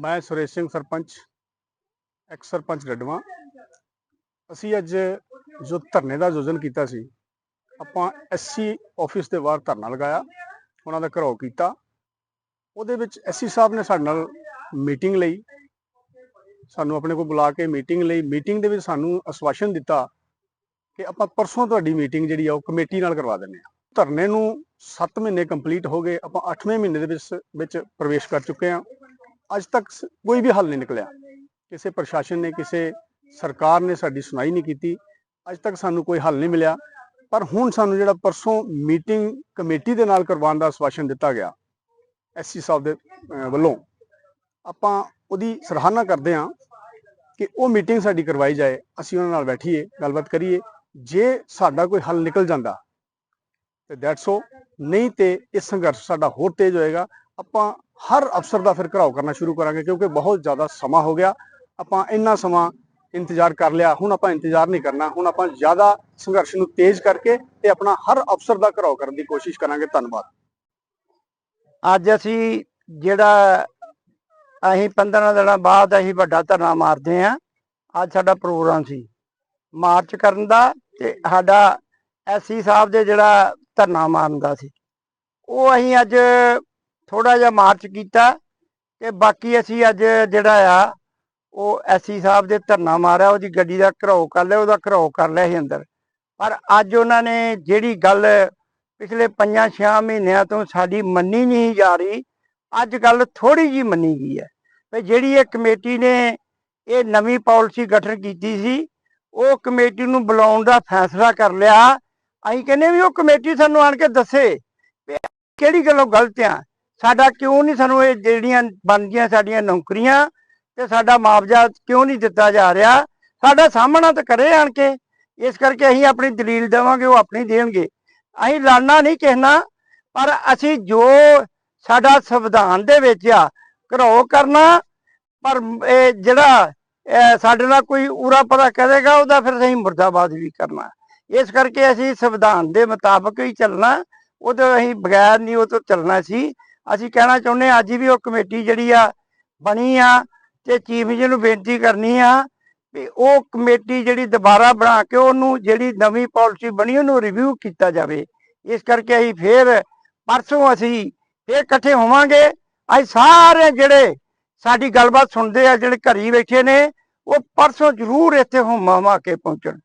ਮੈਂ ਸੁਰੇਸ਼ ਸਿੰਘ ਸਰਪੰਚ ਐਕਸ ਸਰਪੰਚ ਡੱਡਵਾਂ ਅਸੀਂ ਅੱਜ ਜੋ ਧਰਨੇ ਦਾ ਆਯੋਜਨ ਕੀਤਾ ਸੀ, ਆਪਾਂ ਐਸਸੀ ਆਫਿਸ ਦੇ ਬਾਹਰ ਧਰਨਾ ਲਗਾਇਆ, ਉਹਨਾਂ ਦਾ ਘਰੋ ਕੀਤਾ। ਉਹਦੇ ਵਿੱਚ ਐਸਸੀ ਸਾਹਿਬ ਨੇ ਸਾਡੇ ਨਾਲ ਮੀਟਿੰਗ ਲਈ, ਸਾਨੂੰ ਆਪਣੇ ਕੋਲ ਬੁਲਾ ਕੇ ਮੀਟਿੰਗ ਲਈ। ਮੀਟਿੰਗ ਦੇ ਵਿੱਚ ਸਾਨੂੰ ਅਸ਼ਵਾਸਨ ਦਿੱਤਾ ਕਿ ਆਪਾਂ ਪਰਸੋਂ ਤੁਹਾਡੀ ਮੀਟਿੰਗ ਜਿਹੜੀ ਆ, ਉਹ ਕਮੇਟੀ ਨਾਲ ਕਰਵਾ ਦਿੰਦੇ ਆ ਧਰਨੇ ਨੂੰ 7 ਮਹੀਨੇ ਕੰਪਲੀਟ ਹੋ ਗਏ, ਆਪਾਂ 8ਵੇਂ ਮਹੀਨੇ ਦੇ ਵਿੱਚ ਵਿੱਚ ਪ੍ਰਵੇਸ਼ ਕਰ ਚੁੱਕੇ ਹਾਂ। ਅੱਜ ਤੱਕ ਸ- ਕੋਈ ਵੀ ਹੱਲ ਨਹੀਂ ਨਿਕਲਿਆ। ਕਿਸੇ ਪ੍ਰਸ਼ਾਸਨ ਨੇ, ਕਿਸੇ ਸਰਕਾਰ ਨੇ ਸਾਡੀ ਸੁਣਾਈ ਨਹੀਂ ਕੀਤੀ। ਅੱਜ ਤੱਕ ਸਾਨੂੰ ਕੋਈ ਹੱਲ ਨਹੀਂ ਮਿਲਿਆ। ਪਰ ਹੁਣ ਸਾਨੂੰ ਜਿਹੜਾ ਪਰਸੋਂ ਮੀਟਿੰਗ ਕਮੇਟੀ ਦੇ ਨਾਲ ਕਰਵਾਉਣ ਦਾ ਆਸ਼ਵਾਸਨ ਦਿੱਤਾ ਗਿਆ ਐਸਸੀ ਸਾਹਿਬ ਦੇ ਵੱਲੋਂ, ਆਪਾਂ ਉਹਦੀ ਸਰਾਹਨਾ ਕਰਦੇ ਹਾਂ ਕਿ ਉਹ ਮੀਟਿੰਗ ਸਾਡੀ ਕਰਵਾਈ ਜਾਏ। ਅਸੀਂ ਉਹਨਾਂ ਨਾਲ ਬੈਠੀਏ, ਗੱਲਬਾਤ ਕਰੀਏ। ਜੇ ਸਾਡਾ ਕੋਈ ਹੱਲ ਨਿਕਲ ਜਾਂਦਾ, ਤੇ ਦੈਟਸ ਉਹ ਨਹੀਂ ਤੇ ਇਹ ਸੰਘਰਸ਼ ਸਾਡਾ ਹੋਰ ਤੇਜ਼ ਹੋਏਗਾ। ਆਪਾਂ ਹਰ ਅਫਸਰ ਦਾ ਫਿਰ ਘਰਾਓ ਕਰਨਾ ਸ਼ੁਰੂ ਕਰਾਂਗੇ, ਕਿਉਂਕਿ ਬਹੁਤ ਜ਼ਿਆਦਾ ਸਮਾਂ ਹੋ ਗਿਆ। ਆਪਾਂ ਇੰਨਾ ਸਮਾਂ ਇੰਤਜ਼ਾਰ ਕਰ ਲਿਆ, ਹੁਣ ਆਪਾਂ ਇੰਤਜ਼ਾਰ ਨਹੀਂ ਕਰਨਾ। ਹੁਣ ਆਪਾਂ ਜ਼ਿਆਦਾ ਸੰਘਰਸ਼ ਨੂੰ ਤੇਜ਼ ਕਰਕੇ ਤੇ ਆਪਣਾ ਹਰ ਅਫਸਰ ਦਾ ਘਰਾਓ ਕਰਨ ਦੀ ਕੋਸ਼ਿਸ਼ ਕਰਾਂਗੇ। ਧੰਨਵਾਦ। ਅੱਜ ਅਸੀਂ ਜਿਹੜਾ ਅਸੀਂ 15 ਦਿਨਾਂ ਬਾਅਦ ਅਸੀਂ ਵੱਡਾ ਧਰਨਾ ਮਾਰਦੇ ਆਂ ਅੱਜ ਸਾਡਾ ਪ੍ਰੋਗਰਾਮ ਸੀ ਮਾਰਚ ਕਰਨ ਦਾ ਤੇ ਸਾਡਾ ਐਸਸੀ ਸਾਹਿਬ ਦੇ ਜਿਹੜਾ ਧਰਨਾ ਮਾਰਨ ਦਾ ਸੀ। ਉਹ ਅਸੀਂ ਅੱਜ ਥੋੜਾ ਜਿਹਾ ਮਾਰਚ ਕੀਤਾ ਤੇ ਬਾਕੀ ਅਸੀਂ ਅੱਜ ਜਿਹੜਾ ਆ, ਉਹ ਐਸਸੀ ਸਾਹਿਬ ਦੇ ਧਰਨਾ ਮਾਰਿਆ, ਉਹਦੀ ਗੱਡੀ ਦਾ ਘਰੋ ਕਰ ਲਿਆ, ਉਹਦਾ ਘਰਾਓ ਕਰ ਲਿਆ ਸੀ ਅੰਦਰ। ਪਰ ਅੱਜ ਉਹਨਾਂ ਨੇ ਜਿਹੜੀ ਗੱਲ ਪਿਛਲੇ 5-6 ਮਹੀਨਿਆਂ ਤੋਂ ਸਾਡੀ ਮੰਨੀ ਨਹੀਂ ਜਾ ਰਹੀ, ਅੱਜ ਗੱਲ ਥੋੜੀ ਜੀ ਮੰਨੀ ਗਈ ਹੈ। ਵੀ ਜਿਹੜੀ ਇਹ ਕਮੇਟੀ ਨੇ ਇਹ ਨਵੀਂ ਪਾਲਿਸੀ ਗਠਨ ਕੀਤੀ ਸੀ, ਉਹ ਕਮੇਟੀ ਨੂੰ ਬੁਲਾਉਣ ਦਾ ਫੈਸਲਾ ਕਰ ਲਿਆ। ਅਸੀਂ ਕਹਿੰਦੇ ਵੀ ਉਹ ਕਮੇਟੀ ਸਾਨੂੰ ਆਣ ਕੇ ਦੱਸੇ ਵੀ ਕਿਹੜੀ ਗੱਲੋਂ ਗਲਤ ਆ। ਸਾਡਾ ਕਿਉਂ ਨਹੀਂ ਸਾਨੂੰ ਇਹ ਜਿਹੜੀਆਂ ਬਣਦੀਆਂ ਸਾਡੀਆਂ ਨੌਕਰੀਆਂ ਤੇ ਸਾਡਾ ਮੁਆਵਜ਼ਾ ਕਿਉਂ ਨਹੀਂ ਦਿੱਤਾ ਜਾ ਰਿਹਾ? ਸਾਡਾ ਸਾਹਮਣਾ ਤਾਂ ਕਰੇ ਆਣ ਕੇ ਇਸ ਕਰਕੇ ਅਸੀਂ ਆਪਣੀ ਦਲੀਲ ਦੇਵਾਂਗੇ, ਉਹ ਆਪਣੀ ਦੇਣਗੇ। ਅਸੀਂ ਲੜਨਾ ਨਹੀਂ ਕਹਿਣਾ ਪਰ ਅਸੀਂ ਜੋ ਸਾਡਾ ਸੰਵਿਧਾਨ ਦੇ ਵਿੱਚ ਆ, ਘਰੋ ਕਰਨਾ, ਪਰ ਇਹ ਜਿਹੜਾ ਸਾਡੇ ਨਾਲ ਕੋਈ ਉਰਾ ਪਰਾ ਕਰੇਗਾ, ਉਹਦਾ ਫਿਰ ਅਸੀਂ ਮੁਰਦਾਬਾਦ ਵੀ ਕਰਨਾ। ਇਸ ਕਰਕੇ ਅਸੀਂ ਸੰਵਿਧਾਨ ਦੇ ਮੁਤਾਬਕ ਹੀ ਚੱਲਣਾ। ਉਹਦੇ ਅਸੀਂ ਬਗੈਰ ਨਹੀਂ ਉਹ ਤੋਂ ਚੱਲਣਾ ਸੀ। ਅਸੀਂ ਕਹਿਣਾ ਚਾਹੁੰਦੇ ਹਾਂ, ਅੱਜ ਵੀ ਉਹ ਕਮੇਟੀ ਜਿਹੜੀ ਆ ਬਣੀ ਆ ਤੇ ਚੀਫ ਜੀ ਨੂੰ ਬੇਨਤੀ ਕਰਨੀ ਆ ਵੀ ਉਹ ਕਮੇਟੀ ਜਿਹੜੀ ਦੁਬਾਰਾ ਬਣਾ ਕੇ ਉਹਨੂੰ ਜਿਹੜੀ ਨਵੀਂ ਪਾਲਿਸੀ ਬਣੀ ਉਹਨੂੰ ਰਿਵਿਊ ਕੀਤਾ ਜਾਵੇ। ਇਸ ਕਰਕੇ ਅਸੀਂ ਫੇਰ ਪਰਸੋਂ ਅਸੀਂ ਫੇਰ ਇਕੱਠੇ ਹੋਵਾਂਗੇ। ਅਸੀਂ ਸਾਰੇ ਜਿਹੜੇ ਸਾਡੀ ਗੱਲਬਾਤ ਸੁਣਦੇ ਆ, ਜਿਹੜੇ ਘਰੀ ਬੈਠੇ ਨੇ, ਉਹ ਪਰਸੋਂ ਜ਼ਰੂਰ ਇੱਥੇ ਹੁਮਾ ਹੁਮਾ ਕੇ ਪਹੁੰਚਣ।